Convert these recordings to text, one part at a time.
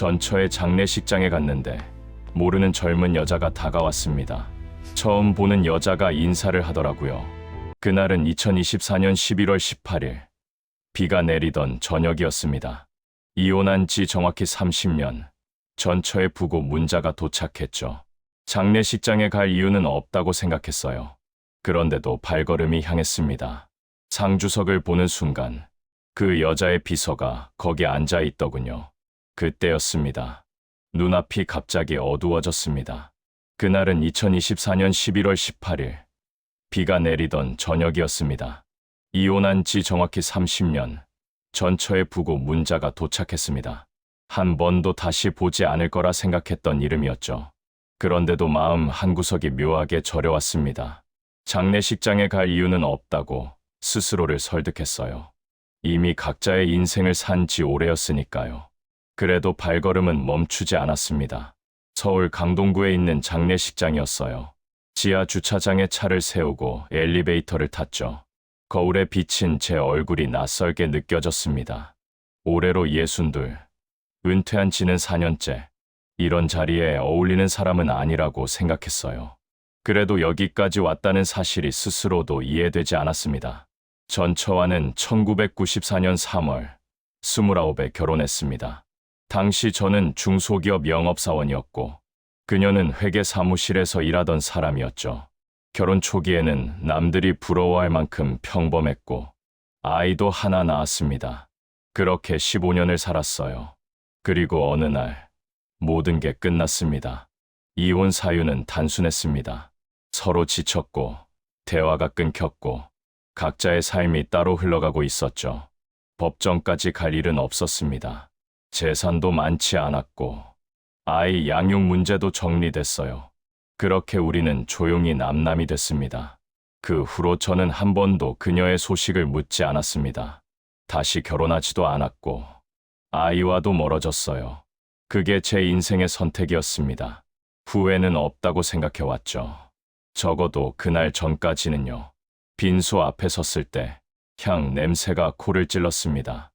전처의 장례식장에 갔는데 모르는 젊은 여자가 다가왔습니다. 처음 보는 여자가 인사를 하더라고요. 그날은 2024년 11월 18일. 비가 내리던 저녁이었습니다. 이혼한 지 정확히 30년. 전처의 부고 문자가 도착했죠. 장례식장에 갈 이유는 없다고 생각했어요. 그런데도 발걸음이 향했습니다. 상주석을 보는 순간 그 여자의 비서가 거기 앉아 있더군요. 그때였습니다. 눈앞이 갑자기 어두워졌습니다. 그날은 2024년 11월 18일. 비가 내리던 저녁이었습니다. 이혼한 지 정확히 30년. 전처의 부고 문자가 도착했습니다. 한 번도 다시 보지 않을 거라 생각했던 이름이었죠. 그런데도 마음 한구석이 묘하게 저려왔습니다. 장례식장에 갈 이유는 없다고 스스로를 설득했어요. 이미 각자의 인생을 산 지 오래였으니까요. 그래도 발걸음은 멈추지 않았습니다. 서울 강동구에 있는 장례식장이었어요. 지하 주차장에 차를 세우고 엘리베이터를 탔죠. 거울에 비친 제 얼굴이 낯설게 느껴졌습니다. 올해로 예순둘. 은퇴한 지는 4년째. 이런 자리에 어울리는 사람은 아니라고 생각했어요. 그래도 여기까지 왔다는 사실이 스스로도 이해되지 않았습니다. 전처와는 1994년 3월 29에 결혼했습니다. 당시 저는 중소기업 영업사원이었고 그녀는 회계 사무실에서 일하던 사람이었죠. 결혼 초기에는 남들이 부러워할 만큼 평범했고 아이도 하나 낳았습니다. 그렇게 15년을 살았어요. 그리고 어느 날 모든 게 끝났습니다. 이혼 사유는 단순했습니다. 서로 지쳤고 대화가 끊겼고 각자의 삶이 따로 흘러가고 있었죠. 법정까지 갈 일은 없었습니다. 재산도 많지 않았고 아이 양육 문제도 정리됐어요. 그렇게 우리는 조용히 남남이 됐습니다. 그 후로 저는 한 번도 그녀의 소식을 묻지 않았습니다. 다시 결혼하지도 않았고 아이와도 멀어졌어요. 그게 제 인생의 선택이었습니다. 후회는 없다고 생각해왔죠. 적어도 그날 전까지는요. 빈소 앞에 섰을 때 향 냄새가 코를 찔렀습니다.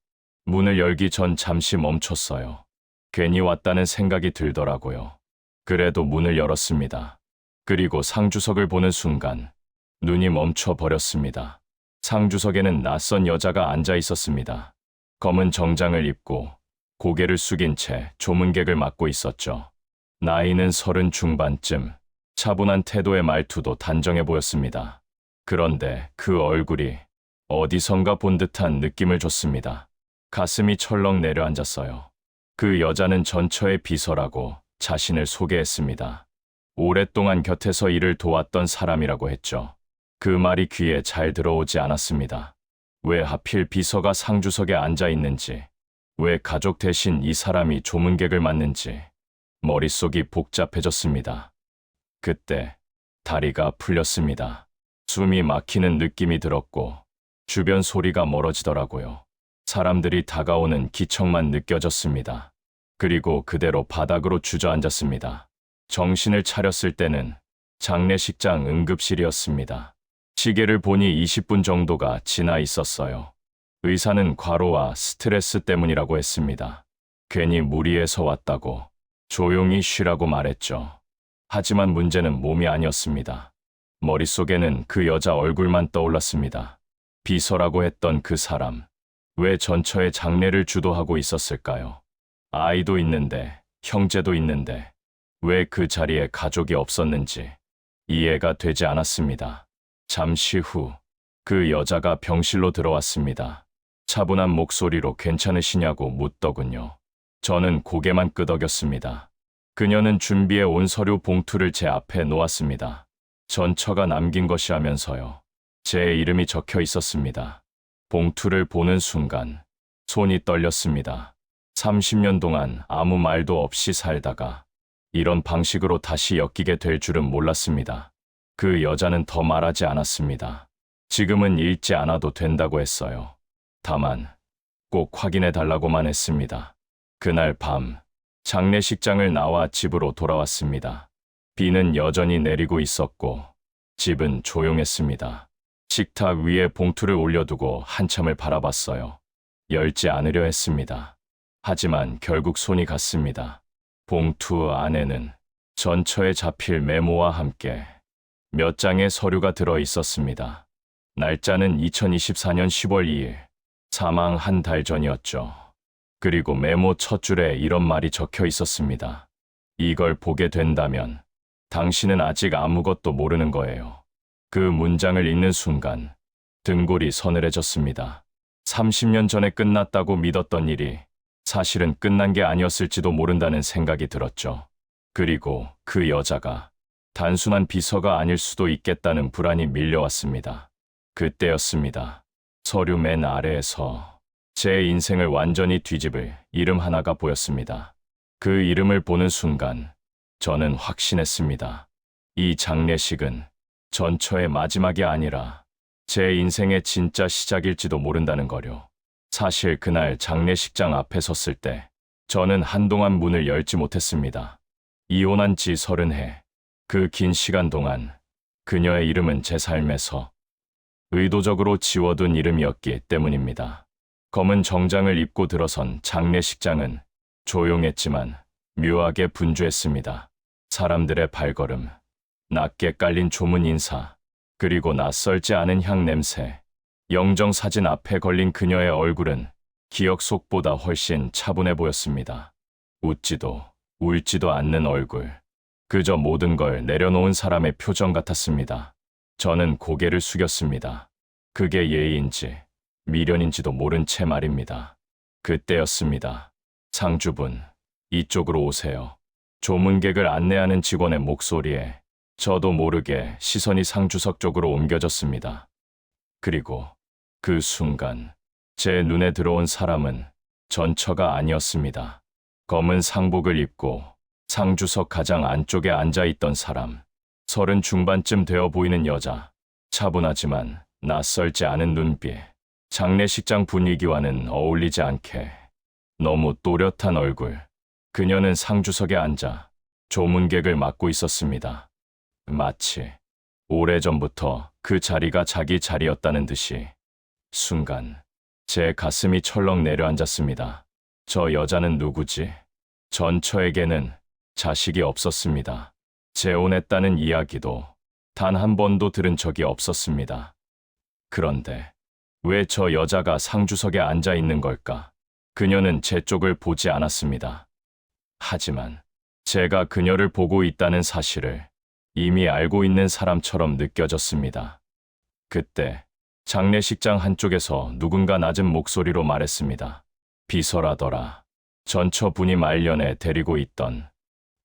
문을 열기 전 잠시 멈췄어요. 괜히 왔다는 생각이 들더라고요. 그래도 문을 열었습니다. 그리고 상주석을 보는 순간 눈이 멈춰 버렸습니다. 상주석에는 낯선 여자가 앉아 있었습니다. 검은 정장을 입고 고개를 숙인 채 조문객을 맡고 있었죠. 나이는 서른 중반쯤, 차분한 태도의 말투도 단정해 보였습니다. 그런데 그 얼굴이 어디선가 본 듯한 느낌을 줬습니다. 가슴이 철렁 내려앉았어요. 그 여자는 전처의 비서라고 자신을 소개했습니다. 오랫동안 곁에서 일을 도왔던 사람이라고 했죠. 그 말이 귀에 잘 들어오지 않았습니다. 왜 하필 비서가 상주석에 앉아 있는지, 왜 가족 대신 이 사람이 조문객을 맡는지, 머릿속이 복잡해졌습니다. 그때 다리가 풀렸습니다. 숨이 막히는 느낌이 들었고, 주변 소리가 멀어지더라고요. 사람들이 다가오는 기척만 느껴졌습니다. 그리고 그대로 바닥으로 주저앉았습니다. 정신을 차렸을 때는 장례식장 응급실이었습니다. 시계를 보니 20분 정도가 지나 있었어요. 의사는 과로와 스트레스 때문이라고 했습니다. 괜히 무리해서 왔다고 조용히 쉬라고 말했죠. 하지만 문제는 몸이 아니었습니다. 머릿속에는 그 여자 얼굴만 떠올랐습니다. 비서라고 했던 그 사람. 왜 전처의 장례를 주도하고 있었을까요? 아이도 있는데, 형제도 있는데, 왜 그 자리에 가족이 없었는지 이해가 되지 않았습니다. 잠시 후, 그 여자가 병실로 들어왔습니다. 차분한 목소리로 괜찮으시냐고 묻더군요. 저는 고개만 끄덕였습니다. 그녀는 준비해 온 서류 봉투를 제 앞에 놓았습니다. 전처가 남긴 것이라면서요. 제 이름이 적혀 있었습니다. 봉투를 보는 순간 손이 떨렸습니다. 30년 동안 아무 말도 없이 살다가 이런 방식으로 다시 엮이게 될 줄은 몰랐습니다. 그 여자는 더 말하지 않았습니다. 지금은 읽지 않아도 된다고 했어요. 다만 꼭 확인해 달라고만 했습니다. 그날 밤 장례식장을 나와 집으로 돌아왔습니다. 비는 여전히 내리고 있었고 집은 조용했습니다. 식탁 위에 봉투를 올려두고 한참을 바라봤어요. 열지 않으려 했습니다. 하지만 결국 손이 갔습니다. 봉투 안에는 전처에 잡힐 메모와 함께 몇 장의 서류가 들어 있었습니다. 날짜는 2024년 10월 2일, 사망 한 달 전이었죠. 그리고 메모 첫 줄에 이런 말이 적혀 있었습니다. 이걸 보게 된다면 당신은 아직 아무것도 모르는 거예요. 그 문장을 읽는 순간 등골이 서늘해졌습니다. 30년 전에 끝났다고 믿었던 일이 사실은 끝난 게 아니었을지도 모른다는 생각이 들었죠. 그리고 그 여자가 단순한 비서가 아닐 수도 있겠다는 불안이 밀려왔습니다. 그때였습니다. 서류 맨 아래에서 제 인생을 완전히 뒤집을 이름 하나가 보였습니다. 그 이름을 보는 순간 저는 확신했습니다. 이 장례식은 전처의 마지막이 아니라 제 인생의 진짜 시작일지도 모른다는 거요. 사실 그날 장례식장 앞에 섰을 때 저는 한동안 문을 열지 못했습니다. 이혼한 지 서른 해, 그 긴 시간 동안 그녀의 이름은 제 삶에서 의도적으로 지워둔 이름이었기 때문입니다. 검은 정장을 입고 들어선 장례식장은 조용했지만 묘하게 분주했습니다. 사람들의 발걸음, 낮게 깔린 조문 인사, 그리고 낯설지 않은 향 냄새. 영정 사진 앞에 걸린 그녀의 얼굴은 기억 속보다 훨씬 차분해 보였습니다. 웃지도 울지도 않는 얼굴. 그저 모든 걸 내려놓은 사람의 표정 같았습니다. 저는 고개를 숙였습니다. 그게 예의인지 미련인지도 모른 채 말입니다. 그때였습니다. 상주분, 이쪽으로 오세요. 조문객을 안내하는 직원의 목소리에 저도 모르게 시선이 상주석 쪽으로 옮겨졌습니다. 그리고 그 순간 제 눈에 들어온 사람은 전처가 아니었습니다. 검은 상복을 입고 상주석 가장 안쪽에 앉아 있던 사람, 서른 중반쯤 되어 보이는 여자, 차분하지만 낯설지 않은 눈빛, 장례식장 분위기와는 어울리지 않게 너무 또렷한 얼굴. 그녀는 상주석에 앉아 조문객을 맡고 있었습니다. 마치 오래전부터 그 자리가 자기 자리였다는 듯이 순간 제 가슴이 철렁 내려앉았습니다. 저 여자는 누구지? 전처에게는 자식이 없었습니다. 재혼했다는 이야기도 단 한 번도 들은 적이 없었습니다. 그런데 왜 저 여자가 상주석에 앉아 있는 걸까? 그녀는 제 쪽을 보지 않았습니다. 하지만 제가 그녀를 보고 있다는 사실을 이미 알고 있는 사람처럼 느껴졌습니다. 그때 장례식장 한쪽에서 누군가 낮은 목소리로 말했습니다. 비서라더라. 전처 분이 말년에 데리고 있던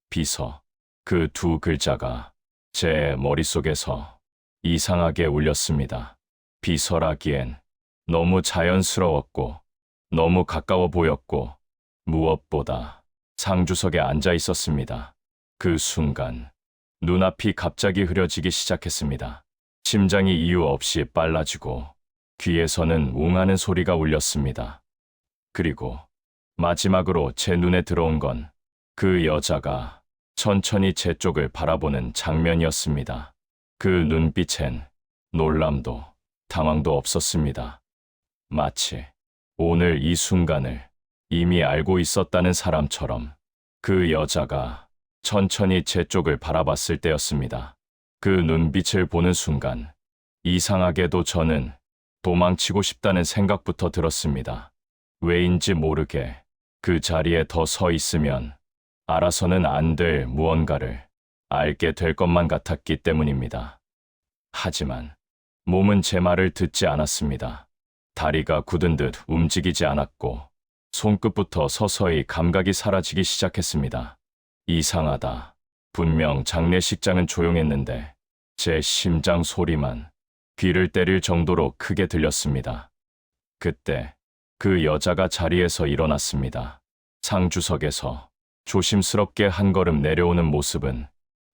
비서. 그 두 글자가 제 머릿속에서 이상하게 울렸습니다. 비서라기엔 너무 자연스러웠고 너무 가까워 보였고 무엇보다 상주석에 앉아 있었습니다. 그 순간 눈앞이 갑자기 흐려지기 시작했습니다. 심장이 이유 없이 빨라지고 귀에서는 웅하는 소리가 울렸습니다. 그리고 마지막으로 제 눈에 들어온 건 그 여자가 천천히 제 쪽을 바라보는 장면이었습니다. 그 눈빛엔 놀람도 당황도 없었습니다. 마치 오늘 이 순간을 이미 알고 있었다는 사람처럼 그 여자가 천천히 제 쪽을 바라봤을 때였습니다. 그 눈빛을 보는 순간 이상하게도 저는 도망치고 싶다는 생각부터 들었습니다. 왜인지 모르게 그 자리에 더 서 있으면 알아서는 안 될 무언가를 알게 될 것만 같았기 때문입니다. 하지만 몸은 제 말을 듣지 않았습니다. 다리가 굳은 듯 움직이지 않았고 손끝부터 서서히 감각이 사라지기 시작했습니다. 이상하다. 분명 장례식장은 조용했는데 제 심장 소리만 귀를 때릴 정도로 크게 들렸습니다. 그때 그 여자가 자리에서 일어났습니다. 상주석에서 조심스럽게 한 걸음 내려오는 모습은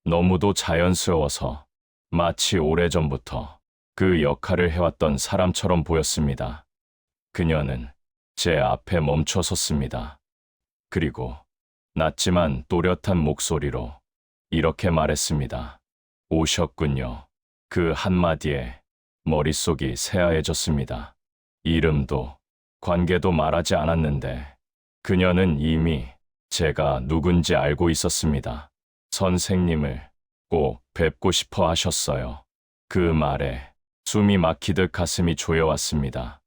너무도 자연스러워서 마치 오래전부터 그 역할을 해왔던 사람처럼 보였습니다. 그녀는 제 앞에 멈춰 섰습니다. 그리고 낮지만 또렷한 목소리로 이렇게 말했습니다. 오셨군요. 그 한마디에 머릿속이 새하얘졌습니다. 이름도 관계도 말하지 않았는데 그녀는 이미 제가 누군지 알고 있었습니다. 선생님을 꼭 뵙고 싶어 하셨어요. 그 말에 숨이 막히듯 가슴이 조여왔습니다.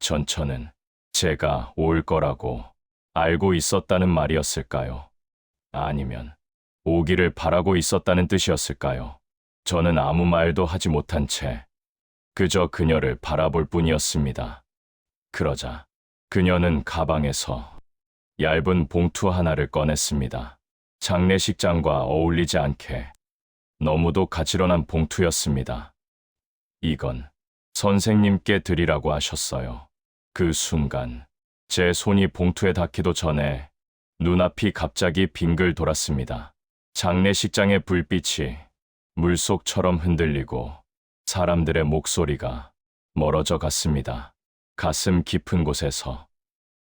전처는 제가 올 거라고 알고 있었다는 말이었을까요? 아니면 오기를 바라고 있었다는 뜻이었을까요? 저는 아무 말도 하지 못한 채 그저 그녀를 바라볼 뿐이었습니다. 그러자 그녀는 가방에서 얇은 봉투 하나를 꺼냈습니다. 장례식장과 어울리지 않게 너무도 가지런한 봉투였습니다. 이건 선생님께 드리라고 하셨어요. 그 순간 제 손이 봉투에 닿기도 전에 눈앞이 갑자기 빙글 돌았습니다. 장례식장의 불빛이 물속처럼 흔들리고 사람들의 목소리가 멀어져 갔습니다. 가슴 깊은 곳에서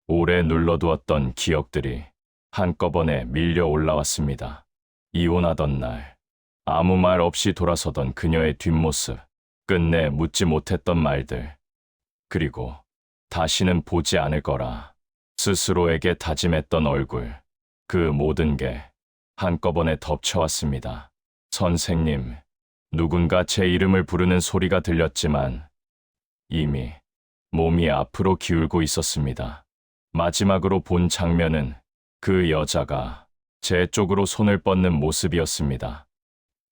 오래 눌러두었던 기억들이 한꺼번에 밀려 올라왔습니다. 이혼하던 날, 아무 말 없이 돌아서던 그녀의 뒷모습, 끝내 묻지 못했던 말들, 그리고 다시는 보지 않을 거라 스스로에게 다짐했던 얼굴, 그 모든 게 한꺼번에 덮쳐왔습니다. 선생님, 누군가 제 이름을 부르는 소리가 들렸지만 이미 몸이 앞으로 기울고 있었습니다. 마지막으로 본 장면은 그 여자가 제 쪽으로 손을 뻗는 모습이었습니다.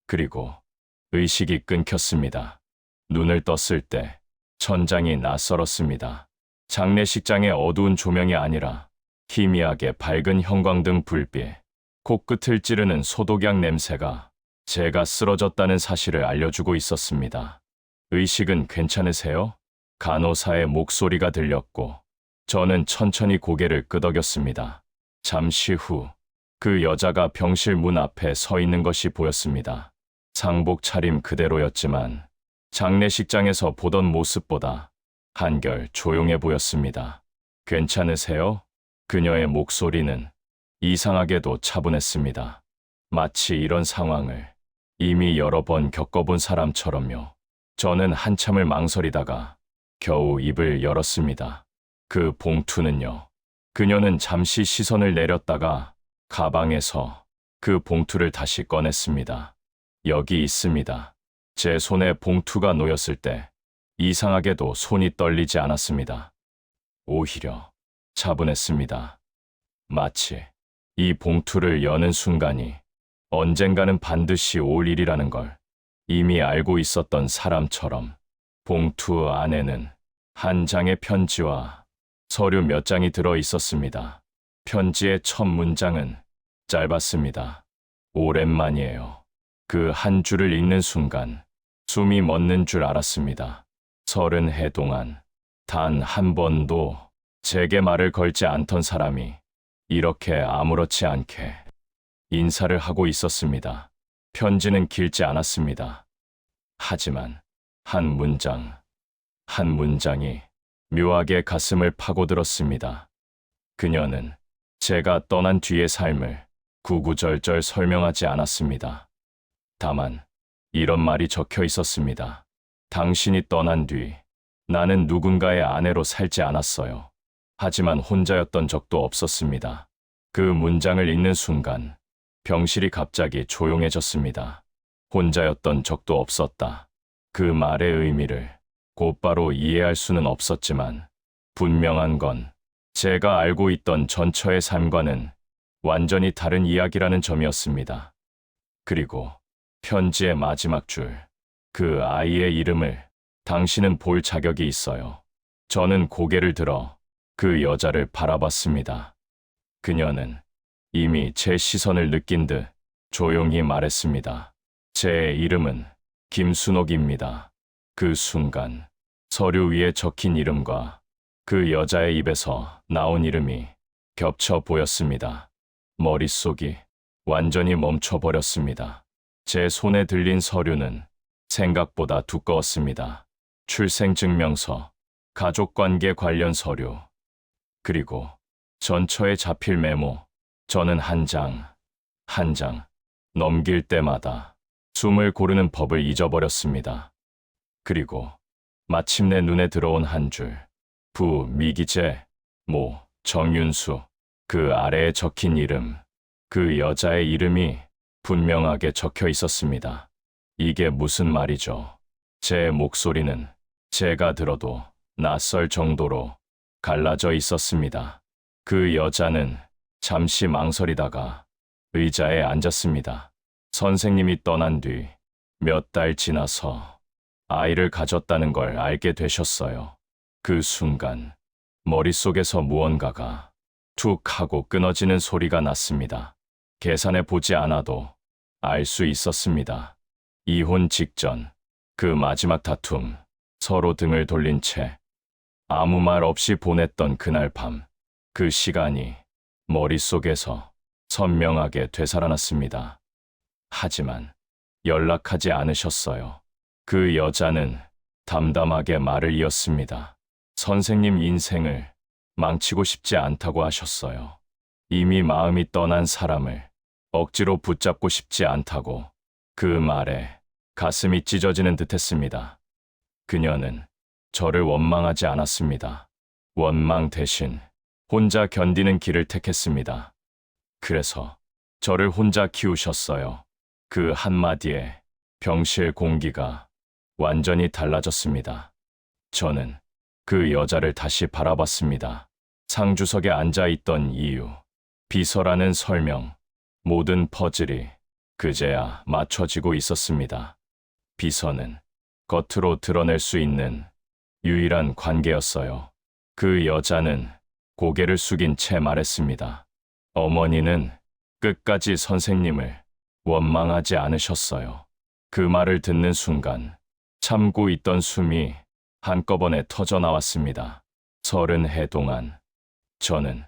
그리고 의식이 끊겼습니다. 눈을 떴을 때 천장이 낯설었습니다. 장례식장의 어두운 조명이 아니라 희미하게 밝은 형광등 불빛, 코끝을 찌르는 소독약 냄새가 제가 쓰러졌다는 사실을 알려주고 있었습니다. 의식은 괜찮으세요? 간호사의 목소리가 들렸고 저는 천천히 고개를 끄덕였습니다. 잠시 후 그 여자가 병실 문 앞에 서 있는 것이 보였습니다. 상복 차림 그대로였지만 장례식장에서 보던 모습보다 한결 조용해 보였습니다. 괜찮으세요? 그녀의 목소리는 이상하게도 차분했습니다. 마치 이런 상황을 이미 여러 번 겪어본 사람처럼요. 저는 한참을 망설이다가 겨우 입을 열었습니다. 그 봉투는요. 그녀는 잠시 시선을 내렸다가 가방에서 그 봉투를 다시 꺼냈습니다. 여기 있습니다. 제 손에 봉투가 놓였을 때 이상하게도 손이 떨리지 않았습니다. 오히려 차분했습니다. 마치 이 봉투를 여는 순간이 언젠가는 반드시 올 일이라는 걸 이미 알고 있었던 사람처럼 봉투 안에는 한 장의 편지와 서류 몇 장이 들어 있었습니다. 편지의 첫 문장은 짧았습니다. 오랜만이에요. 그 한 줄을 읽는 순간 숨이 멎는 줄 알았습니다. 서른 해 동안 단 한 번도 제게 말을 걸지 않던 사람이 이렇게 아무렇지 않게 인사를 하고 있었습니다. 편지는 길지 않았습니다. 하지만 한 문장, 한 문장이 묘하게 가슴을 파고들었습니다. 그녀는 제가 떠난 뒤의 삶을 구구절절 설명하지 않았습니다. 다만 이런 말이 적혀 있었습니다. 당신이 떠난 뒤 나는 누군가의 아내로 살지 않았어요. 하지만 혼자였던 적도 없었습니다. 그 문장을 읽는 순간 병실이 갑자기 조용해졌습니다. 혼자였던 적도 없었다. 그 말의 의미를 곧바로 이해할 수는 없었지만 분명한 건 제가 알고 있던 전처의 삶과는 완전히 다른 이야기라는 점이었습니다. 그리고 편지의 마지막 줄, 그 아이의 이름을 당신은 볼 자격이 있어요. 저는 고개를 들어 그 여자를 바라봤습니다. 그녀는 이미 제 시선을 느낀 듯 조용히 말했습니다. 제 이름은 김순옥입니다. 그 순간 서류 위에 적힌 이름과 그 여자의 입에서 나온 이름이 겹쳐 보였습니다. 머릿속이 완전히 멈춰버렸습니다. 제 손에 들린 서류는 생각보다 두꺼웠습니다. 출생증명서, 가족관계 관련 서류, 그리고 전처에 잡힐 메모. 저는 한 장, 한 장, 넘길 때마다 숨을 고르는 법을 잊어버렸습니다. 그리고 마침내 눈에 들어온 한 줄. 부, 미기재, 모, 정윤수. 그 아래에 적힌 이름, 그 여자의 이름이 분명하게 적혀 있었습니다. 이게 무슨 말이죠? 제 목소리는 제가 들어도 낯설 정도로 갈라져 있었습니다. 그 여자는 잠시 망설이다가 의자에 앉았습니다. 선생님이 떠난 뒤 몇 달 지나서 아이를 가졌다는 걸 알게 되셨어요. 그 순간 머릿속에서 무언가가 툭 하고 끊어지는 소리가 났습니다. 계산해 보지 않아도 알 수 있었습니다. 이혼 직전 그 마지막 다툼 서로 등을 돌린 채 아무 말 없이 보냈던 그날 밤 그 시간이 머릿속에서 선명하게 되살아났습니다. 하지만 연락하지 않으셨어요. 그 여자는 담담하게 말을 이었습니다. 선생님 인생을 망치고 싶지 않다고 하셨어요. 이미 마음이 떠난 사람을 억지로 붙잡고 싶지 않다고 그 말에 가슴이 찢어지는 듯 했습니다. 그녀는 저를 원망하지 않았습니다. 원망 대신 혼자 견디는 길을 택했습니다. 그래서 저를 혼자 키우셨어요. 그 한마디에 병실 공기가 완전히 달라졌습니다. 저는 그 여자를 다시 바라봤습니다. 상주석에 앉아 있던 이유, 비서라는 설명, 모든 퍼즐이 그제야 맞춰지고 있었습니다. 비서는 겉으로 드러낼 수 있는 유일한 관계였어요. 그 여자는 고개를 숙인 채 말했습니다. 어머니는 끝까지 선생님을 원망하지 않으셨어요. 그 말을 듣는 순간 참고 있던 숨이 한꺼번에 터져 나왔습니다. 서른 해 동안 저는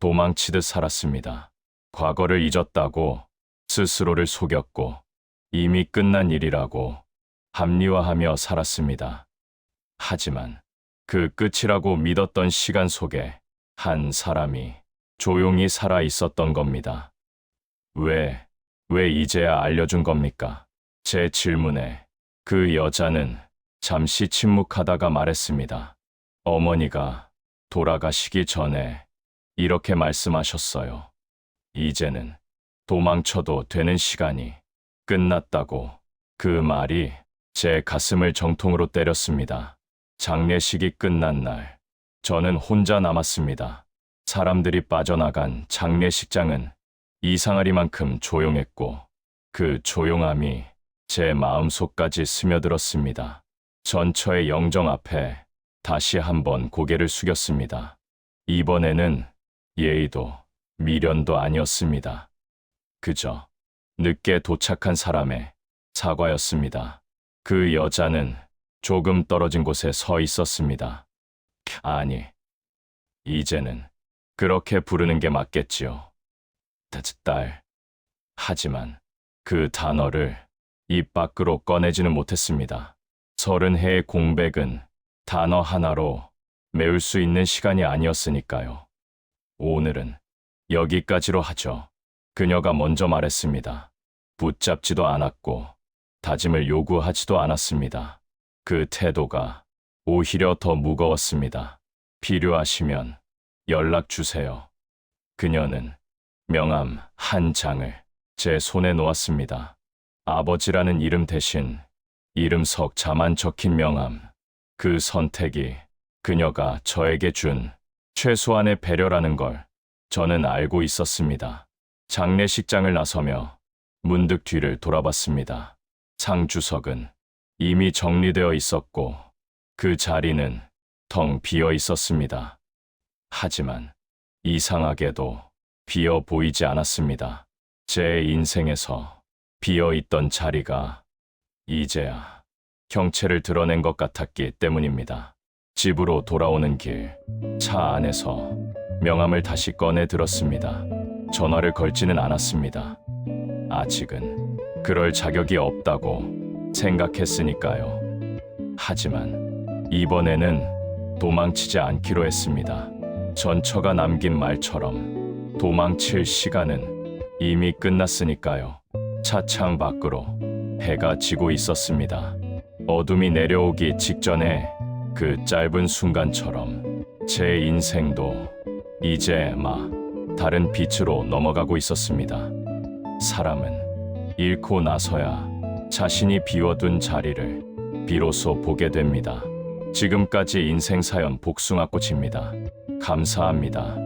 도망치듯 살았습니다. 과거를 잊었다고 스스로를 속였고 이미 끝난 일이라고 합리화하며 살았습니다. 하지만 그 끝이라고 믿었던 시간 속에 한 사람이 조용히 살아 있었던 겁니다. 왜, 왜 이제야 알려준 겁니까? 제 질문에 그 여자는 잠시 침묵하다가 말했습니다. 어머니가 돌아가시기 전에 이렇게 말씀하셨어요. 이제는 도망쳐도 되는 시간이 끝났다고 그 말이 제 가슴을 정통으로 때렸습니다. 장례식이 끝난 날, 저는 혼자 남았습니다. 사람들이 빠져나간 장례식장은 이상하리만큼 조용했고, 그 조용함이 제 마음속까지 스며들었습니다. 전처의 영정 앞에 다시 한번 고개를 숙였습니다. 이번에는 예의도 미련도 아니었습니다. 그저 늦게 도착한 사람의 사과였습니다. 그 여자는 조금 떨어진 곳에 서 있었습니다. 아니, 이제는 그렇게 부르는 게 맞겠지요. 딸. 하지만 그 단어를 입 밖으로 꺼내지는 못했습니다. 서른 해의 공백은 단어 하나로 메울 수 있는 시간이 아니었으니까요. 오늘은 여기까지로 하죠. 그녀가 먼저 말했습니다. 붙잡지도 않았고 다짐을 요구하지도 않았습니다. 그 태도가 오히려 더 무거웠습니다. 필요하시면 연락 주세요. 그녀는 명함 한 장을 제 손에 놓았습니다. 아버지라는 이름 대신 이름 석자만 적힌 명함. 그 선택이 그녀가 저에게 준 최소한의 배려라는 걸 저는 알고 있었습니다. 장례식장을 나서며 문득 뒤를 돌아봤습니다. 상주석은 이미 정리되어 있었고 그 자리는 텅 비어 있었습니다. 하지만 이상하게도 비어 보이지 않았습니다. 제 인생에서 비어 있던 자리가 이제야 형체를 드러낸 것 같았기 때문입니다. 집으로 돌아오는 길, 차 안에서 명함을 다시 꺼내 들었습니다. 전화를 걸지는 않았습니다. 아직은 그럴 자격이 없다고 생각했으니까요. 하지만 이번에는 도망치지 않기로 했습니다. 전처가 남긴 말처럼 도망칠 시간은 이미 끝났으니까요. 차창 밖으로 해가 지고 있었습니다. 어둠이 내려오기 직전에 그 짧은 순간처럼 제 인생도 이제 막 다른 빛으로 넘어가고 있었습니다. 사람은 잃고 나서야 자신이 비워둔 자리를 비로소 보게 됩니다. 지금까지 인생 사연 복숭아꽃입니다. 감사합니다.